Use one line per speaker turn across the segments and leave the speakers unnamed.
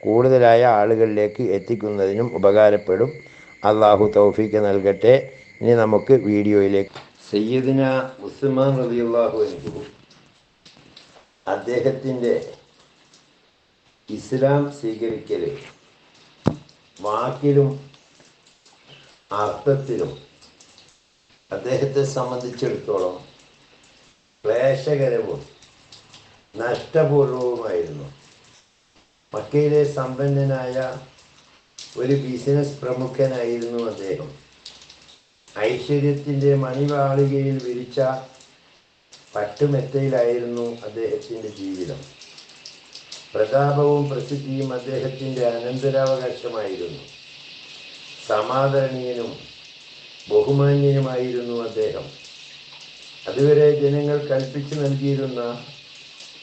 കൂടുതലായ ആളുകളിലേക്ക് എത്തിക്കുന്നതിനും ഉപകാരപ്പെടും. അള്ളാഹു തൗഫീക്ക് നൽകട്ടെ. ഇനി നമുക്ക് വീഡിയോയിലേക്ക്. സയ്യിദിന ഉസ്മാൻ റബിയുള്ളാഹു അൻഹു. അദ്ദേഹത്തിന്റെ ഇസ്ലാം സ്വീകരിക്കൽ വാക്കിലും അർത്ഥത്തിലും അദ്ദേഹത്തെ സംബന്ധിച്ചിടത്തോളം ക്ലേശകരവും നഷ്ടപൂർവവുമായിരുന്നു. മക്കയിലെ സമ്പന്നനായ ഒരു ബിസിനസ് പ്രമുഖനായിരുന്നു അദ്ദേഹം. ഐശ്വര്യത്തിന്റെ മണിവാളികയിൽ വിരിച്ച പട്ടുമെത്തയിലായിരുന്നു അദ്ദേഹത്തിന്റെ ജീവിതം. പ്രതാപവും പ്രസിദ്ധിയും അദ്ദേഹത്തിന്റെ അനന്തരാവകാശമായിരുന്നു. സമാദരണീയനും ബഹുമാന്യനുമായിരുന്നു അദ്ദേഹം. അതുവരെ ജനങ്ങൾ കൽപ്പിച്ചു നൽകിയിരുന്ന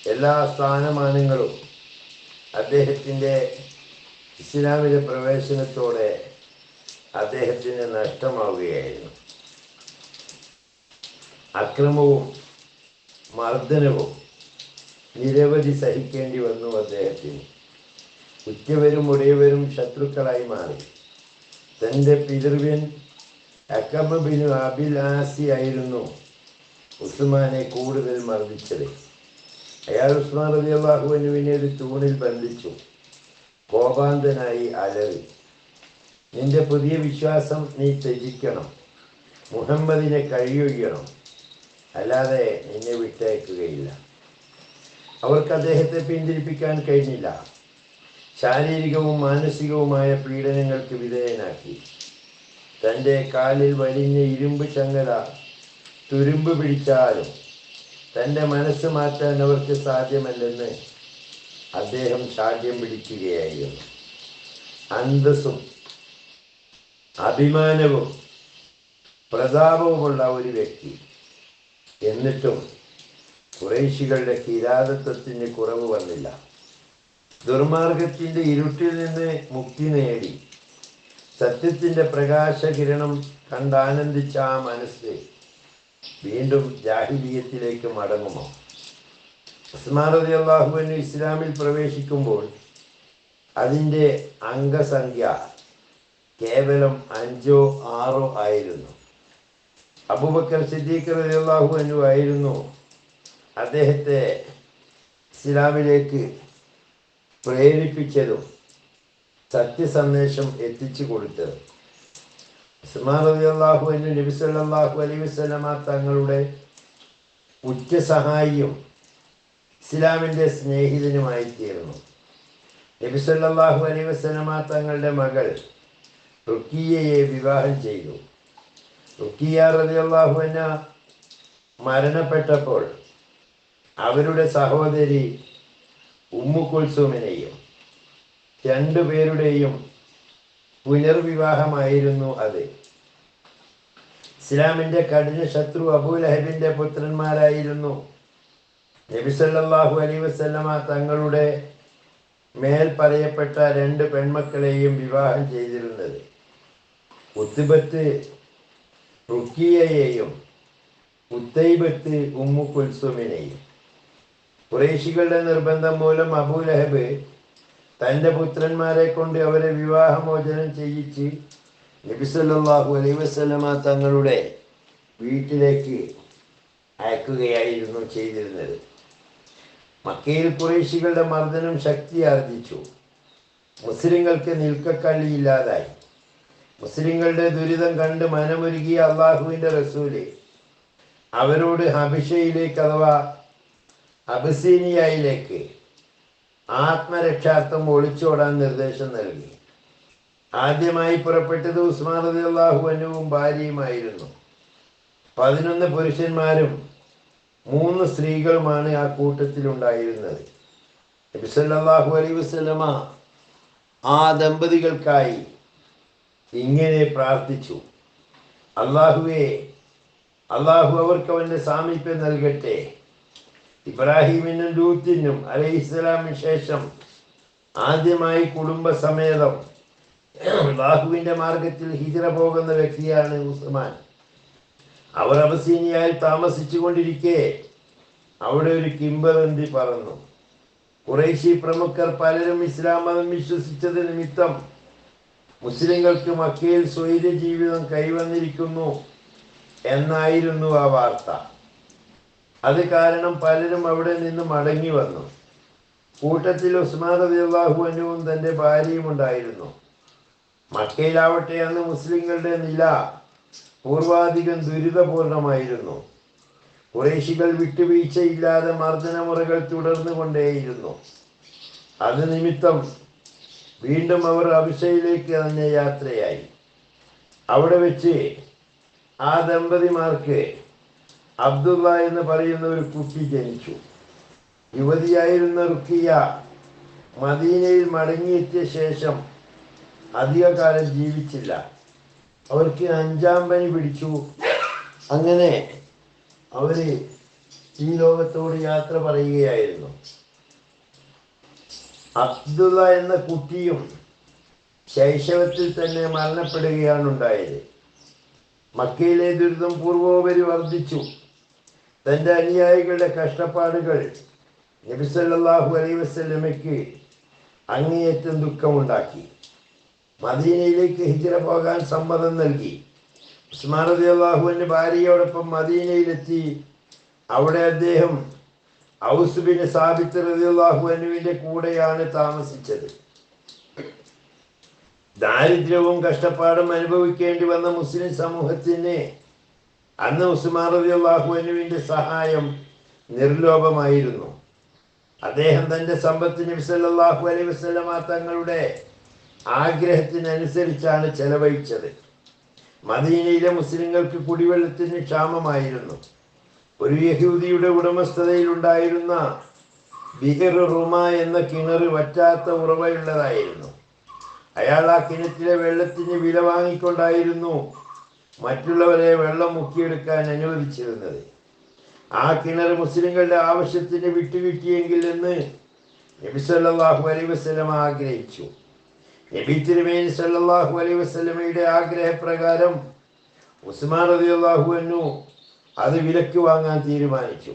എല്ലാ സ്ഥാനമാനങ്ങളും അദ്ദേഹത്തിന്റെ ഇസ്ലാമിലെ പ്രവേശനത്തോടെ അദ്ദേഹത്തിന് നഷ്ടമാവുകയായിരുന്നു. അക്രമവും മർദ്ദനവും നിരവധി സഹിക്കേണ്ടി വന്നു അദ്ദേഹത്തിന്. ഉറ്റവരും ഉടയവരും ശത്രുക്കളായി മാറി. തന്റെ പിതൃവ്യൻ അക്കബിനു അബിലാസി ആയിരുന്നു ഉസ്മാനെ കൂടുതൽ മർദ്ദിച്ചത്. അയാൾ ഉസ്മാൻ റബി അള്ളാഹുവിനുവിനെ ഒരു തൂണിൽ ബന്ധിച്ചു. കോപാന്തനായി അലറി. നിന്റെ പുതിയ വിശ്വാസം നീ ത്യജിക്കണം. മുഹമ്മദിനെ കഴിയൊഴിയണം. അല്ലാതെ നിന്നെ വിട്ടയക്കുകയില്ല. അവർക്ക് അദ്ദേഹത്തെ പിന്തിരിപ്പിക്കാൻ കഴിഞ്ഞില്ല. ശാരീരികവും മാനസികവുമായ പീഡനങ്ങൾക്ക് വിധേയനാക്കി. തന്റെ കാലിൽ വലിഞ്ഞ ഇരുമ്പ് ചങ്ങല തുരുമ്പ് പിടിച്ചാലും തന്റെ മനസ്സ് മാറ്റാൻ അവർക്ക് സാധ്യമല്ലെന്ന് അദ്ദേഹം ശാഠ്യം പിടിക്കുകയായിരുന്നു. അന്തസ്സും അഭിമാനവും പ്രതാപവുമുള്ള ഒരു വ്യക്തി. എന്നിട്ടും കുറേശികളുടെ കിരാതത്വത്തിന് കുറവ് വന്നില്ല. ദുർമാർഗത്തിന്റെ ഇരുട്ടിൽ നിന്ന് മുക്തി നേടി. സത്യത്തിന്റെ പ്രകാശകിരണം കണ്ടാനന്ദിച്ച ആ മനസ്സ് വീണ്ടും ജാഹിലീയത്തിലേക്ക് മടങ്ങുമോ? ഉസ്മാൻ അലി അള്ളാഹുവിന് ഇസ്ലാമിൽ പ്രവേശിക്കുമ്പോൾ അതിന്റെ അംഗസംഖ്യ കേവലം അഞ്ചോ ആറോ ആയിരുന്നു. അബൂബക്കർ സിദ്ദീഖ് അലി അള്ളാഹു ആയിരുന്നു അദ്ദേഹത്തെ ഇസ്ലാമിലേക്ക് പ്രേരിപ്പിച്ചതും സത്യസന്ദേശം എത്തിച്ചു കൊടുത്തതും. തങ്ങളുടെ ഉറ്റ സഹായിയും ഇസ്ലാമിന്റെ സ്നേഹിതനുമായി തീർന്നു. നബി അലി വസ്ലമ തങ്ങളുടെ മകൾ റുക്കിയയെ വിവാഹം ചെയ്തു. റുക്കിയ അള്ളാഹു എന്ന മരണപ്പെട്ടപ്പോൾ അവരുടെ സഹോദരി ഉമ്മു കുൽസുമിനെയും രണ്ടുപേരുടെയും പുനർവിവാഹമായിരുന്നു അത്. ഇസ്ലാമിന്റെ കഠിന ശത്രു അബൂലഹബിന്റെ പുത്രന്മാരായിരുന്നു. നബിസല്ലാഹു അലൈ വസ്ലമ തങ്ങളുടെ മേൽ പറയപ്പെട്ട രണ്ട് പെൺമക്കളെയും വിവാഹം ചെയ്തിരുന്നത്. ഉത്തുബത്ത് റുക്കിയയെയും ഉത്തൈബത്ത് ഉമ്മു കുൽസുമിനെയും. കുറേശികളുടെ നിർബന്ധം മൂലം അബൂലഹബ് തന്റെ പുത്രന്മാരെ കൊണ്ട് അവരെ വിവാഹമോചനം ചെയ്യിച്ച് നബിസല്ലാഹു അലൈ വസ്ലമ തങ്ങളുടെ വീട്ടിലേക്ക് അയക്കുകയായിരുന്നു ചെയ്തിരുന്നത്. മക്കയിൽ കുറേശികളുടെ മർദ്ദനം ശക്തി ആർജിച്ചു. മുസ്ലിങ്ങൾക്ക് നിൽക്കക്കള്ളിയില്ലാതായി മുസ്ലിങ്ങളുടെ ദുരിതം കണ്ട് മനമൊരുകിയ അള്ളാഹുവിന്റെ റസൂൽ അവരോട് ഹബിഷയിലേക്ക് അഥവാ അബസീനിയയിലേക്ക് ആത്മരക്ഷാർത്ഥം ഒളിച്ചോടാൻ നിർദ്ദേശം നൽകി. ആദ്യമായി പുറപ്പെട്ടത് ഉസ്മാൻ റതി അള്ളാഹു അനുവും ഭാര്യയുമായിരുന്നു. പതിനൊന്ന് പുരുഷന്മാരും മൂന്ന് സ്ത്രീകളുമാണ് ആ കൂട്ടത്തിലുണ്ടായിരുന്നത്. നബിസല്ലാഹു അലൈ വസ്ലമ ആ ദമ്പതികൾക്കായി ഇങ്ങനെ പ്രാർത്ഥിച്ചു. അള്ളാഹുവെ അള്ളാഹു അവർക്ക് അവന്റെ സാമീപ്യം നൽകട്ടെ. ഇബ്രാഹിമിനും ലൂത്തിനും അലൈഹിസ്സലാമിന് ശേഷം ആദ്യമായി കുടുംബസമേതം ബാഹുവിന്റെ മാർഗത്തിൽ ഹിജറ പോകുന്ന വ്യക്തിയാണ് ഉസ്മാൻ. അവർ അബസീനിയായി താമസിച്ചു കൊണ്ടിരിക്കെ അവിടെ ഒരു കിംബദന്തി പറന്നു. കുറേശി പ്രമുഖർ പലരും ഇസ്ലാം മതം വിശ്വസിച്ചത് നിമിത്തം മുസ്ലിങ്ങൾക്ക് മക്കയിൽ സ്വൈര്യ ജീവിതം കൈവന്നിരിക്കുന്നു എന്നായിരുന്നു ആ വാർത്ത. അത് കാരണം പലരും അവിടെ നിന്ന് മടങ്ങി വന്നു. കൂട്ടത്തിൽ ഉസ്മാൻ റളിയല്ലാഹു അൻഹുവും തന്റെ ഭാര്യയും ഉണ്ടായിരുന്നു. മക്കയിലാവട്ടെ അന്ന് മുസ്ലിങ്ങളുടെ നില പൂർവാധികം ദുരിതപൂർണമായിരുന്നു. കുറേശികൾ വിട്ടുവീഴ്ചയില്ലാതെ മർദ്ദനമുറകൾ തുടർന്നു കൊണ്ടേയിരുന്നു. അത് നിമിത്തം വീണ്ടും അവർ അഭിഷയിലേക്ക് തന്നെ യാത്രയായി. അവിടെ വെച്ച് ആ ദമ്പതിമാർക്ക് അബ്ദുള്ള എന്ന് പറയുന്ന ഒരു കുട്ടി ജനിച്ചു. യുവതിയായിരുന്ന റുക്കിയ മദീനയിൽ മടങ്ങിയെത്തിയ ശേഷം അധികകാലം ജീവിച്ചില്ല. അവർക്ക് അഞ്ചാം പനി പിടിച്ചു. അങ്ങനെ അവർ ഈ ലോകത്തോട് യാത്ര പറയുകയായിരുന്നു. അബ്ദുള്ള എന്ന കുട്ടിയും ശൈശവത്തിൽ തന്നെ മരണപ്പെടുകയാണ് ഉണ്ടായത് മക്കയിലെ ദുരിതം പൂർവോപരി വർദ്ധിച്ചു. തന്റെ അനുയായികളുടെ കഷ്ടപ്പാടുകൾ നബിസല്ലാഹു അലൈ വസ്ലമയ്ക്ക് അങ്ങേയറ്റം ദുഃഖമുണ്ടാക്കി. മദീനയിലേക്ക് ഹിജറ പോകാൻ സമ്മതം നൽകി. ഉസ്മാൻ റതി അള്ളാഹുവിന്റെ ഭാര്യയോടൊപ്പം മദീനയിലെത്തി. അവിടെ അദ്ദേഹം ഔസുബിന് സാബിത്ത് റതി അള്ളാഹുവിന്റെ കൂടെയാണ് താമസിച്ചത്. ദാരിദ്ര്യവും കഷ്ടപ്പാടും അനുഭവിക്കേണ്ടി വന്ന മുസ്ലിം സമൂഹത്തിന് അന്ന് ഉസ്മാൻ റബി അള്ളാഹുവിനുവിന്റെ സഹായം നിർലോഭമായിരുന്നു. അദ്ദേഹം തന്റെ സമ്പത്തിന് വിസല്ലാഹു അലൈഹി വസ്ലമ തങ്ങളുടെ ആഗ്രഹത്തിനനുസരിച്ചാണ് ചെലവഴിച്ചത്. മദീനയിലെ മുസ്ലിങ്ങൾക്ക് കുടിവെള്ളത്തിന് ക്ഷാമമായിരുന്നു. ഒരു യഹൂദിയുടെ ഉടമസ്ഥതയിലുണ്ടായിരുന്ന ബിഹിർ റുമ എന്ന കിണർ വറ്റാത്ത ഉറവയുള്ളതായിരുന്നു. അയാൾ ആ കിണറ്റിലെ വെള്ളത്തിന് വില വാങ്ങിക്കൊണ്ടായിരുന്നു മറ്റുള്ളവരെ വെള്ളം മുക്കിയെടുക്കാൻ അനുവദിച്ചിരുന്നത്. ആ കിണർ മുസ്ലിങ്ങളുടെ ആവശ്യത്തിന് വിട്ടുകിട്ടിയെങ്കിൽ എന്ന് നബി അലൈ വസല്ലം ആഗ്രഹിച്ചു. നബി തിരുമേനി സല്ലാഹു അലൈ വസ്ലമയുടെ ആഗ്രഹപ്രകാരം ഉസ്മാൻ അലി അള്ളാഹു എന്നു അത് വിലക്ക് വാങ്ങാൻ തീരുമാനിച്ചു.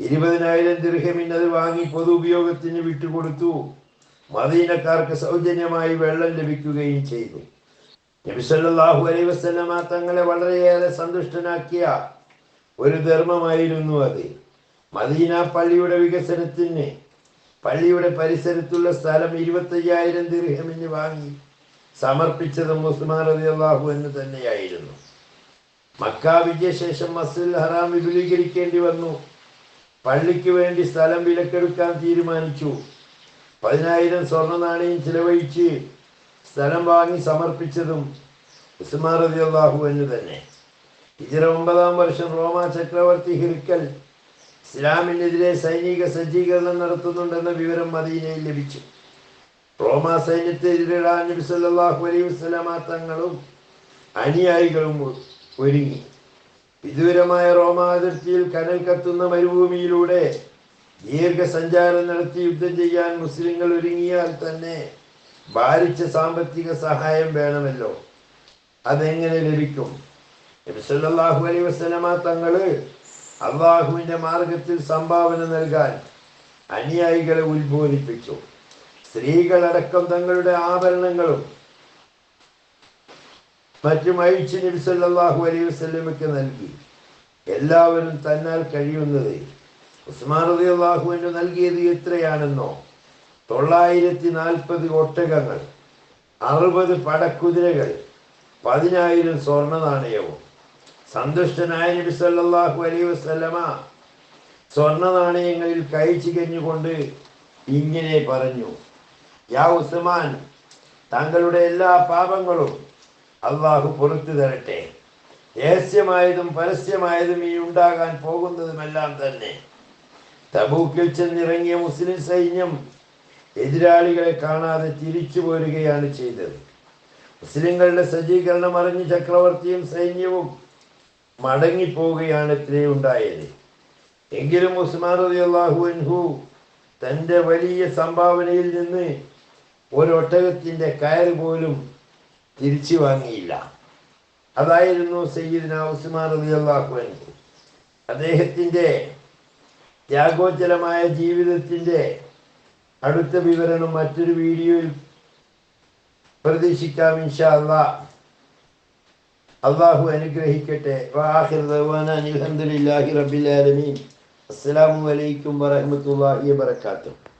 ഇരുപതിനായിരം ദിർഹമിന് അത് വാങ്ങി പൊതു ഉപയോഗത്തിന് വിട്ടുകൊടുത്തു. മദീനക്കാർക്ക് സൗജന്യമായി വെള്ളം ലഭിക്കുകയും ചെയ്തു. നബി അലൈ വസ്ലമ തങ്ങളെ വളരെയേറെ സന്തുഷ്ടനാക്കിയ ഒരു ധർമ്മമായിരുന്നു അത്. മദീന പള്ളിയുടെ വികസനത്തിന് പള്ളിയുടെ പരിസരത്തുള്ള സ്ഥലം ഇരുപത്തയ്യായിരം ദീർഘമിന് വാങ്ങി സമർപ്പിച്ചത് ഉസ്മാൻ അള്ളാഹു എന്ന് തന്നെയായിരുന്നു. മക്ക വിജയശേഷം മസ്ജിദുൽ ഹറാം വിപുലീകരിക്കേണ്ടി വന്നു. പള്ളിക്ക് വേണ്ടി സ്ഥലം വിലക്കെടുക്കാൻ തീരുമാനിച്ചു. പതിനായിരം സ്വർണ നാണയം ചിലവഴിച്ച് സ്ഥലം വാങ്ങി സമർപ്പിച്ചതും ഉസ്മാൻ എന്ന് തന്നെ. ഹിജറ ഒമ്പതാം വർഷം റോമ ചക്രവർത്തി ഹിർക്കൽ ഇസ്ലാമിനെതിരെ സൈനിക സജ്ജീകരണം നടത്തുന്നുണ്ടെന്ന വിവരം മദീനയിൽ ലഭിച്ചു. റോമ സൈന്യത്തെ എതിരിടാൻ നബി അലൈഹി വസല്ലമ തങ്ങളും അനുയായികളും ഒരുങ്ങി. വിദൂരമായ റോമ അതിർത്തിയിൽ കനൽ കത്തുന്ന മരുഭൂമിയിലൂടെ ദീർഘസഞ്ചാരം നടത്തി യുദ്ധം ചെയ്യാൻ മുസ്ലിങ്ങൾ ഒരുങ്ങിയാൽ തന്നെ ഭാരിച്ച സാമ്പത്തിക സഹായം വേണമല്ലോ. അതെങ്ങനെ ലഭിക്കും? നബിസല്ലാഹു അലൈ വസ്ലമ തങ്ങൾ അള്ളാഹുവിന്റെ മാർഗത്തിൽ സംഭാവന നൽകാൻ അനുയായികളെ ഉത്ബോധിപ്പിച്ചു. സ്ത്രീകളടക്കം തങ്ങളുടെ ആഭരണങ്ങളും മറ്റും അഴിച്ച് നബിസല്ലാഹു അലൈഹി വസ്ലമയ്ക്ക് നൽകി. എല്ലാവരും തന്നാൽ കഴിയുന്നത് ഉസ്മാൻ അലി അള്ളാഹുവിന് നൽകിയത് എത്രയാണെന്നോ തൊള്ളായിരത്തി നാൽപ്പത് ഒട്ടകങ്ങൾ അറുപത് പടക്കുതിരകൾ പതിനായിരം സ്വർണ നാണയവും സന്തുഷ്ടനായ നബി സല്ലല്ലാഹു അലൈഹി വസല്ലമ സ്വർണ നാണയങ്ങളിൽ കഴിച്ചു കഴിഞ്ഞുകൊണ്ട് ഇങ്ങനെ പറഞ്ഞു യാ ഉസ്മാൻ താങ്കളുടെ എല്ലാ പാപങ്ങളും അള്ളാഹു പുറത്തു തരട്ടെ. രഹസ്യമായതും പരസ്യമായതും ഈ ഉണ്ടാകാൻ പോകുന്നതുമെല്ലാം തന്നെ. തബൂക്കിൽ ചെന്നിറങ്ങിയ മുസ്ലിം സൈന്യം എതിരാളികളെ കാണാതെ തിരിച്ചു പോരുകയാണ് ചെയ്തത്. മുസ്ലിങ്ങളുടെ സജ്ജീകരണം അറിഞ്ഞ് ചക്രവർത്തിയും സൈന്യവും മടങ്ങിപ്പോവുകയാണ് ഇത്രയും ഉണ്ടായത് എങ്കിലും ഉസ്മാൻ റളിയല്ലാഹു അൻഹു തന്റെ വലിയ സംഭാവനയിൽ നിന്ന് ഒരൊട്ടകത്തിന്റെ കയറ് പോലും തിരിച്ചു വാങ്ങിയില്ല. അതായിരുന്നു സയ്യിദ്ന ഉസ്മാൻ റളിയല്ലാഹു അൻഹു. അദ്ദേഹത്തിന്റെ ത്യാഗോജ്ജലമായ ജീവിതത്തിന്റെ അടുത്ത വിവരണം മറ്റൊരു വീഡിയോയിൽ പ്രതീക്ഷിക്കാം ഇൻഷാ അള്ളാഹു അനുഗ്രഹിക്കട്ടെ. ആലമീൻ. അസ്സലാമു അലൈക്കും വറഹ്മത്തുള്ളാഹി വബറകാതുഹു.